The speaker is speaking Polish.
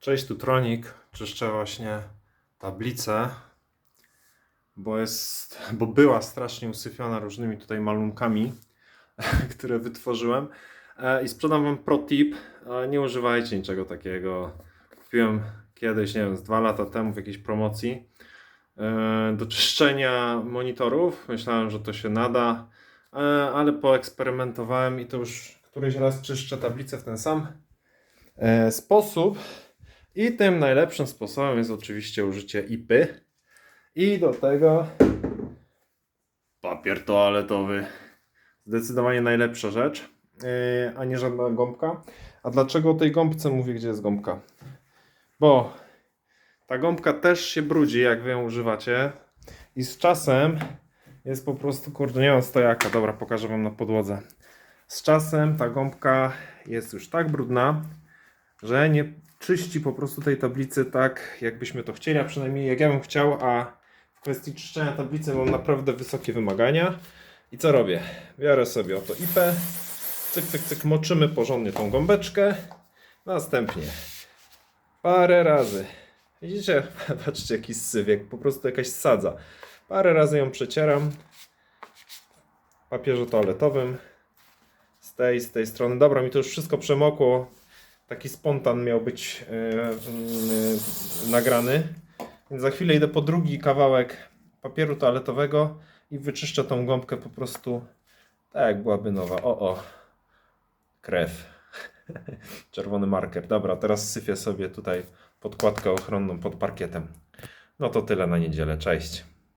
Cześć, tu Tronik. Czyszczę właśnie tablicę, bo jest, bo była strasznie usyfiona różnymi tutaj malunkami, które wytworzyłem. E, I sprzedam wam pro tip. E, Nie używajcie niczego takiego. Kupiłem kiedyś, nie wiem, z dwa lata temu w jakiejś promocji e, do czyszczenia monitorów. Myślałem, że to się nada, ale poeksperymentowałem i to już któryś raz czyszczę tablicę w ten sam sposób. I tym najlepszym sposobem jest oczywiście użycie IPy. I do tego papier toaletowy. Zdecydowanie najlepsza rzecz, yy, a nie żadna gąbka. A dlaczego o tej gąbce mówię, gdzie jest gąbka? Bo ta gąbka też się brudzi, jak wy ją używacie. I z czasem jest po prostu, kurde, nie mam. Dobra, pokażę wam na podłodze. Z czasem ta gąbka jest już tak brudna, że nie czyści po prostu tej tablicy tak, jakbyśmy to chcieli, a przynajmniej jak ja bym chciał, a w kwestii czyszczenia tablicy mam naprawdę wysokie wymagania. I co robię? Biorę sobie oto IP, cyk, cyk, cyk, moczymy porządnie tą gąbeczkę, następnie parę razy. Widzicie? Patrzcie, jaki syf, jak po prostu jakaś sadza. Parę razy ją przecieram w papierze toaletowym z tej, z tej strony. Dobra, mi to już wszystko przemokło. Taki spontan miał być e, mm, nagrany. Więc za chwilę idę po drugi kawałek papieru toaletowego i wyczyszczę tą gąbkę po prostu tak jak byłaby nowa. O, o. Krew. Czerwony marker. Dobra, teraz syfię sobie tutaj podkładkę ochronną pod parkietem. No to tyle na niedzielę. Cześć.